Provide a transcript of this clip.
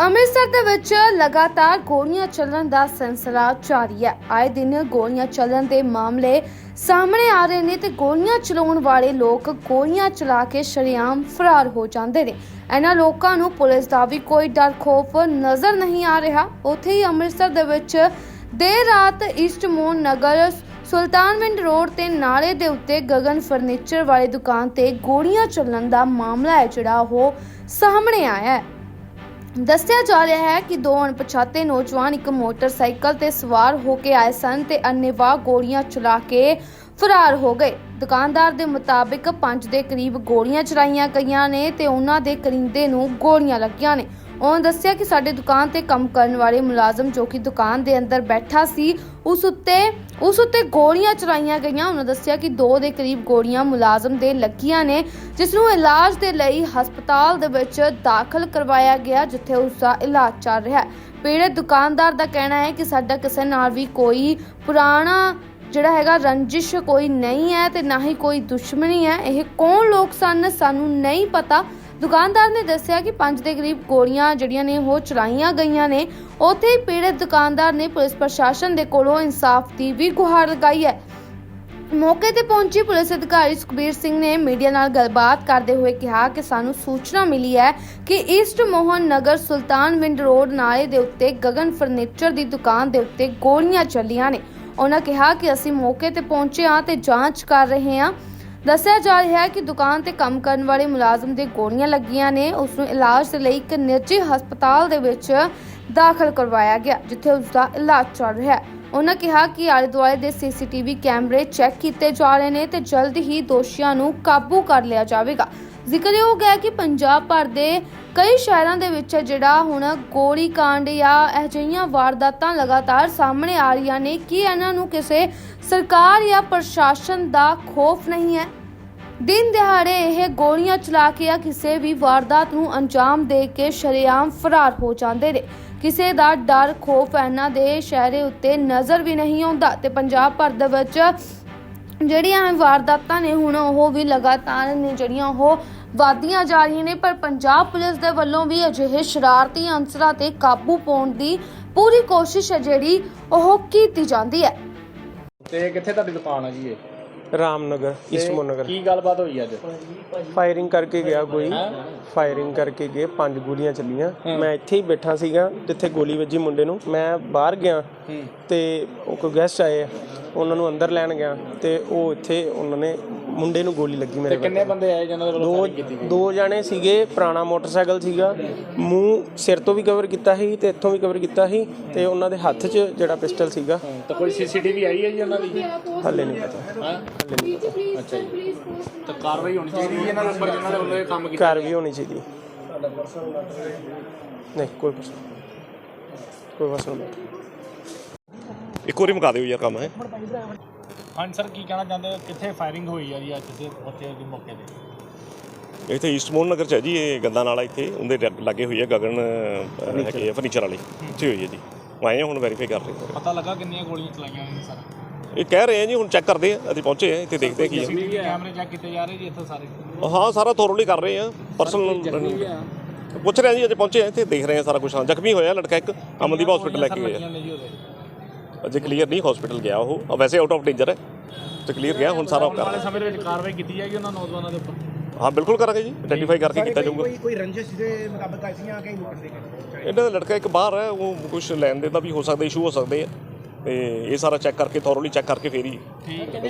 ਅੰਮ੍ਰਿਤਸਰ ਦੇ ਵਿੱਚ ਲਗਾਤਾਰ ਗੋਲੀਆਂ ਚੱਲਣ ਦਾ ਸਿਲਸਿਲਾ ਜਾਰੀ ਹੈ। ਆਏ ਦਿਨ ਗੋਲੀਆਂ ਚੱਲਣ ਦੇ ਮਾਮਲੇ ਸਾਹਮਣੇ ਆ ਰਹੇ ਨੇ ਤੇ ਗੋਲੀਆਂ ਚਲਾਉਣ ਵਾਲੇ ਲੋਕ ਗੋਲੀਆਂ ਚਲਾ ਕੇ ਸ਼ਰੇਆਮ ਫਰਾਰ ਹੋ ਜਾਂਦੇ ਨੇ। ਇਹਨਾਂ ਲੋਕਾਂ ਨੂੰ ਪੁਲਿਸ ਦਾ ਵੀ ਕੋਈ ਡਰ ਖੋਫ ਨਜ਼ਰ ਨਹੀਂ ਆ ਰਿਹਾ। ਉੱਥੇ ਹੀ ਅੰਮ੍ਰਿਤਸਰ ਦੇ ਵਿੱਚ ਦੇਰ ਰਾਤ ਈਸਟ ਮੋਨ ਨਗਰ ਸੁਲਤਾਨਵਿੰਡ ਰੋਡ ਤੇ ਨਾਲੇ ਦੇ ਉੱਤੇ ਗਗਨ ਫਰਨੀਚਰ ਵਾਲੀ ਦੁਕਾਨ ਤੇ ਗੋਲੀਆਂ ਚੱਲਣ ਦਾ ਮਾਮਲਾ ਹੈ ਜਿਹੜਾ ਉਹ ਸਾਹਮਣੇ ਆਇਆ ਹੈ। ਦੱਸਿਆ ਜਾ ਰਿਹਾ ਹੈ ਕਿ ਦੋ ਅਣਪਛਾਤੇ ਨੌਜਵਾਨ ਇੱਕ ਮੋਟਰਸਾਈਕਲ ਤੇ ਸਵਾਰ ਹੋ ਕੇ ਆਏ ਸਨ ਤੇ ਅੰਨੇਵਾਹ ਗੋਲੀਆਂ ਚਲਾ ਕੇ ਫਰਾਰ ਹੋ ਗਏ। ਦੁਕਾਨਦਾਰ ਦੇ ਮੁਤਾਬਿਕ ਪੰਜ ਦੇ ਕਰੀਬ ਗੋਲੀਆਂ ਚਲਾਈਆਂ ਗਈਆਂ ਨੇ ਤੇ ਉਹਨਾਂ ਦੇ ਕਰਿੰਦੇ ਨੂੰ ਗੋਲੀਆਂ ਲੱਗੀਆਂ ਨੇ। ਉਹਨਾਂ ਦੱਸਿਆ ਕਿ ਸਾਡੇ ਦੁਕਾਨ ਤੇ ਕੰਮ ਕਰਨ ਵਾਲੇ ਮੁਲਾਜ਼ਮ ਜੋ ਕਿ ਦੁਕਾਨ ਦੇ ਅੰਦਰ ਬੈਠਾ ਸੀ, ਉਸ ਉੱਤੇ ਉਸ ਉੱਤੇ ਗੋਲੀਆਂ ਚਲਾਈਆਂ ਗਈਆਂ। ਉਹਨਾਂ ਦੱਸਿਆ ਕਿ ਦੋ ਦੇ ਕਰੀਬ ਗੋਲੀਆਂ ਮੁਲਾਜ਼ਮ ਦੇ ਲੱਗੀਆਂ ਨੇ, ਜਿਸ ਨੂੰ ਇਲਾਜ ਦੇ ਲਈ ਹਸਪਤਾਲ ਦੇ ਵਿੱਚ ਦਾਖਲ ਕਰਵਾਇਆ ਗਿਆ, ਜਿੱਥੇ ਉਸ ਦਾ ਇਲਾਜ ਚੱਲ ਰਿਹਾ ਹੈ। ਪੀੜਤ ਦੁਕਾਨਦਾਰ ਦਾ ਕਹਿਣਾ ਹੈ ਕਿ ਸਾਡਾ ਕਿਸੇ ਨਾਲ ਵੀ ਕੋਈ ਪੁਰਾਣਾ ਜਿਹੜਾ ਹੈਗਾ ਰੰਜਿਸ਼ ਕੋਈ ਨਹੀਂ ਹੈ ਤੇ ਨਾ ਹੀ ਕੋਈ ਦੁਸ਼ਮਣੀ ਹੈ। ਇਹ ਕੌਣ ਲੋਕ ਸਨ? ਸਾਨੂੰ ਨਹੀਂ ਪਤਾ। ਦੁਕਾਨਦਾਰ ਨੇ ਦੱਸਿਆ ਕਿ ਪੰਜ ਦੇ ਕਰੀਬ ਗੋਲੀਆਂ ਜਿਹੜੀਆਂ ਨੇ ਉਹ ਚਲਾਈਆਂ ਗਈਆਂ ਨੇ। ਉੱਥੇ ਹੀ ਪੀੜਤ ਦੁਕਾਨਦਾਰ ਨੇ ਪੁਲਿਸ ਪ੍ਰਸ਼ਾਸਨ ਦੇ ਕੋਲੋਂ ਇਨਸਾਫ ਦੀ ਵੀ ਗੁਹਾਰ ਲਗਾਈ ਹੈ। ਮੌਕੇ ਤੇ ਪਹੁੰਚੀ ਪੁਲਿਸ ਅਧਿਕਾਰੀ ਸੁਖਬੀਰ ਸਿੰਘ ਨੇ ਮੀਡੀਆ ਨਾਲ ਗੱਲਬਾਤ ਕਰਦੇ ਹੋਏ ਕਿਹਾ ਕਿ ਸਾਨੂੰ ਸੂਚਨਾ ਮਿਲੀ ਹੈ ਕਿ ਈਸਟ ਮੋਹਨ ਨਗਰ ਸੁਲਤਾਨਵਿੰਡ ਰੋਡ ਨਾਲੇ ਦੇ ਉੱਤੇ ਗਗਨ ਫਰਨੀਚਰ ਦੀ ਦੁਕਾਨ ਦੇ ਉੱਤੇ ਗੋਲੀਆਂ ਚੱਲੀਆਂ ਨੇ। ਉਹਨਾਂ ਕਿਹਾ ਕਿ ਅਸੀਂ ਮੌਕੇ ਤੇ ਪਹੁੰਚੇ ਹਾਂ ਤੇ ਜਾਂਚ ਕਰ ਰਹੇ ਹਾਂ। ਦੱਸਿਆ ਜਾ ਰਿਹਾ ਹੈ ਕਿ ਦੁਕਾਨ ਤੇ ਕੰਮ ਕਰਨ ਵਾਲੇ ਮੁਲਾਜ਼ਮ ਦੇ ਗੋਲੀਆਂ ਲੱਗੀਆਂ ਨੇ। ਉਸ ਨੂੰ ਇਲਾਜ ਦੇ ਲਈ ਇੱਕ ਨਿੱਜੀ ਹਸਪਤਾਲ ਦੇ ਵਿੱਚ ਦਾਖਲ ਕਰਵਾਇਆ ਗਿਆ, ਜਿੱਥੇ ਉਸ ਦਾ ਇਲਾਜ ਚੱਲ ਰਿਹਾ ਹੈ। ਉਹਨਾਂ ਕਿਹਾ ਕਿ ਆਲੇ ਦੁਆਲੇ ਦੇ ਸੀਸੀਟੀਵੀ ਕੈਮਰੇ ਚੈੱਕ ਕੀਤੇ ਜਾ ਰਹੇ ਨੇ ਤੇ ਜਲਦ ਹੀ ਦੋਸ਼ੀਆਂ ਨੂੰ ਕਾਬੂ ਕਰ ਲਿਆ ਜਾਵੇਗਾ। ਜ਼ਿਕਰਯੋਗ ਹੈ ਕਿ ਪੰਜਾਬ ਭਰ ਦੇ ਕਈ ਸ਼ਹਿਰਾਂ ਦੇ ਵਿੱਚ ਜਿਹੜਾ ਹੁਣ ਗੋਲੀ ਕਾਂਡ ਜਾਂ ਅਜਿਹੀਆਂ ਵਾਰਦਾਤਾਂ ਲਗਾਤਾਰ ਸਾਹਮਣੇ ਆ ਰਹੀਆਂ ਨੇ। ਕਿ ਇਹਨਾਂ ਨੂੰ ਕਿਸੇ ਸਰਕਾਰ ਜਾਂ ਪ੍ਰਸ਼ਾਸਨ ਦਾ ਖੌਫ ਨਹੀਂ ਹੈ? ਦਿਨ ਦਿਹਾੜੇ ਇਹ ਗੋਲੀਆਂ ਚਲਾ ਕੇ ਜਾਂ ਕਿਸੇ ਵੀ ਵਾਰਦਾਤ ਨੂੰ ਅੰਜਾਮ ਦੇ ਕੇ ਸ਼ਰੇਆਮ ਫਰਾਰ ਹੋ ਜਾਂਦੇ ਨੇ। ਕਿਸੇ ਦਾ ਡਰ, ਖੋਫ ਇਹਨਾਂ ਦੇ ਸ਼ਹਿਰੇ ਉੱਤੇ ਨਜ਼ਰ ਵੀ ਨਹੀਂ ਆਉਂਦਾ ਤੇ ਪੰਜਾਬ ਭਰ ਦੇ ਵਿੱਚ ਜਿਹੜੀਆਂ ਵਾਰਦਾਤਾਂ ਨੇ ਹੁਣ ਉਹ ਵੀ ਲਗਾਤਾਰ ਨੇ ਜਿਹੜੀਆਂ ਉਹ ਵਾਦੀਆਂ ਜਾ ਰਹੀਆਂ ਨੇ ਪਰ ਪੰਜਾਬ ਪੁਲਿਸ ਦੇ ਵੱਲੋਂ ਵੀ ਅਜਿਹੇ ਸ਼ਰਾਰਤੀ ਅੰਸਰਾਂ ਤੇ ਕਾਬੂ ਪਾਉਣ ਦੀ ਪੂਰੀ ਕੋਸ਼ਿਸ਼ ਹੈ ਜਿਹੜੀ ਉਹ ਕੀਤੀ ਜਾਂਦੀ ਹੈ। ਤੇ ਕਿੱਥੇ ਤੁਹਾਡੀ ਦੁਕਾਨ ਆ ਜੀ ਇਹ? ਰਾਮਨਗਰ ਨਗਰ। ਕੀ ਗੱਲਬਾਤ ਹੋਈ ਅੱਜ? ਫਾਇਰਿੰਗ ਕਰਕੇ ਗਿਆ ਕੋਈ। ਫਾਇਰਿੰਗ ਕਰਕੇ ਗਏ ਪੰਜ ਗੋਲੀਆਂ ਚੱਲੀਆਂ। ਮੈਂ ਇੱਥੇ ਹੀ ਬੈਠਾ ਸੀਗਾ ਜਿੱਥੇ ਗੋਲੀ ਵੱਜੀ ਮੁੰਡੇ ਨੂੰ। ਮੈਂ ਬਾਹਰ ਗਿਆ ਤੇ ਉਹ ਕੋਈ ਗੈਸਟ ਆਏ ਆ, ਉਹਨਾਂ ਨੂੰ ਅੰਦਰ ਲੈਣ ਗਿਆ ਤੇ ਉਹ ਇੱਥੇ ਉਹਨਾਂ ਨੇ ਮੁੰਡੇ ਨੂੰ ਗੋਲੀ ਲੱਗੀ ਮੇਰੇ ਕਿੰਨੇ ਬੰਦੇ ਆਏ ਜਿਨ੍ਹਾਂ ਦੇ ਵੱਲੋਂ ਦੋ ਜਾਣੇ ਸੀਗੇ ਪੁਰਾਣਾ ਮੋਟਰਸਾਈਕਲ ਸੀਗਾ। ਮੂੰਹ ਸਿਰ ਤੋਂ ਵੀ ਕਵਰ ਕੀਤਾ ਸੀ ਤੇ ਇੱਥੋਂ ਵੀ ਕਵਰ ਕੀਤਾ ਸੀ ਤੇ ਉਹਨਾਂ ਦੇ ਹੱਥ 'ਚ ਜਿਹੜਾ ਪਿਸਟਲ ਸੀਗਾ। ਤਾਂ ਕੋਈ ਸੀਸੀਟੀਵੀ ਆਈ ਹੈ ਜੀ ਉਹਨਾਂ ਦੀ? ਹੱਲੇ ਨਹੀਂ ਪਤਾ। ਹਾਂ? ਹੱਲੇ ਨਹੀਂ ਪਤਾ ਅੱਛਾ ਜੀ। ਤਾਂ ਕਾਰਵਾਈ ਹੋਣੀ ਚਾਹੀਦੀ ਹੈ ਇਹਨਾਂ ਦੇ ਉੱਪਰ ਜਿਨ੍ਹਾਂ ਦੇ ਵੱਲੋਂ ਇਹ ਕੰਮ ਕੀਤਾ ਘਰ ਵੀ ਹੋਣੀ ਚਾਹੀਦੀ ਨਹੀਂ ਕੋਈ ਪਰਸਨ ਕੋਈ ਪਰਸਨ ਨਹੀਂ। ਇੱਕ ਵਾਰੀ ਮੁਕਾ ਦਿਓ ਯਾਰ ਕੰਮ ਹੈ। ਹਾਂਜੀ ਸਰ ਕੀ ਕਹਿਣਾ ਚਾਹੁੰਦੇ ਹੋ? ਕਿੱਥੇ ਫਾਇਰਿੰਗ ਹੋਈ ਆ ਜੀ ਅੱਜ ਕਿਸੇ ਬੱਚੇ ਦੇ ਮੌਕੇ ਤੇ? ਇੱਥੇ ਈਸਟਮੋਨ ਨਗਰ ਚ ਹੈ ਜੀ ਇਹ ਗੰਦਾ ਨਾਲਾ ਇੱਥੇ ਉਹਦੇ ਲਾਗੇ ਹੋਈ ਹੈ ਗਗਨ ਅਹ, ਹੈਗੇ ਆ ਫਰਨੀਚਰ ਵਾਲੀ। ਇੱਥੇ ਹੋਈ ਹੈ ਜੀ। ਉਹ ਆਏ ਹੁਣ ਵੈਰੀਫਾਈ ਕਰ ਰਹੇ ਹਾਂ ਪਤਾ ਲੱਗਾ ਕਿੰਨੀਆਂ ਗੋਲੀਆਂ ਚਲਾਈਆਂ ਨੇ ਸਰ? ਇਹ ਕਹਿ ਰਹੇ ਆ ਜੀ ਹੁਣ ਚੈੱਕ ਕਰਦੇ ਆ ਅਸੀਂ ਪਹੁੰਚੇ ਆ ਇੱਥੇ ਦੇਖਦੇ ਆ ਕੀ ਸੀਸੀਟੀਵੀ ਕੈਮਰੇ ਚੈੱਕ ਕੀਤੇ ਜਾ ਰਹੇ ਜੀ ਇੱਥੇ ਸਾਰੇ। ਆ ਹਾਂ ਸਾਰਾ ਥੋਰਲੀ ਕਰ ਰਹੇ ਆ ਪਰਸਨਲ ਪੁੱਛ ਰਹੇ ਆ ਜੀ ਅੱਜ ਪਹੁੰਚੇ ਆ ਇੱਥੇ ਦੇਖ ਰਹੇ ਆ ਸਾਰਾ ਕੁਝ ਹਾਂ ਜ਼ਖਮੀ ਹੋਇਆ ਲੜਕਾ ਇੱਕ ਅਮਨਦੀਪ ਹਸਪੀਟਲ ਲੈ ਕੇ ਗਏ ਆ ਨੇ ਜੀ ਉਹਦੇ? ਅਜੇ ਕਲੀਅਰ ਨਹੀਂ ਹਸਪੀਟਲ ਗਿਆ ਉਹ। ਵੈਸੇ ਆਊਟ ਆਫ ਡੇਂਜਰ ਹੈ। ਤੇ ਕਲੀਅਰ ਗਿਆ ਹੁਣ ਸਾਰਾ ਉਹ ਕਰ ਵਾਲੇ ਰਹੇ ਸਮੇਂ ਦੇ ਵਿੱਚ ਕਾਰਵਾਈ ਕੀਤੀ ਜਾਏਗੀ ਉਹਨਾਂ ਨੌਜਵਾਨਾਂ ਦੇ ਉੱਪਰ। ਹਾਂ ਬਿਲਕੁਲ ਕਰਾਂਗੇ ਜੀ। ਆਈਡੈਂਟੀਫਾਈ ਕਰਕੇ ਕੀਤਾ ਜਾਊਗਾ। ਕੋਈ ਕੋਈ ਰੰਜਿਸ਼ ਦੇ ਮੁਤਾਬਕ ਆਈਆਂ ਕਿ ਲੁੱਟ ਦੇ ਇਹਨਾਂ ਦਾ ਲੜਕਾ ਇੱਕ ਬਾਹਰ ਹੈ ਉਹ ਕੁਝ ਲੈਣ ਦੇ ਦਾ ਵੀ ਹੋ ਸਕਦਾ ਇਸ਼ੂ ਹੋ ਸਕਦੇ ਆ। ਤੇ ਇਹ ਸਾਰਾ ਚੈੱਕ ਕਰਕੇ ਥੋਰਲੀ ਚੈੱਕ ਕਰਕੇ ਫੇਰ ਹੀ ਠੀਕ ਹੈ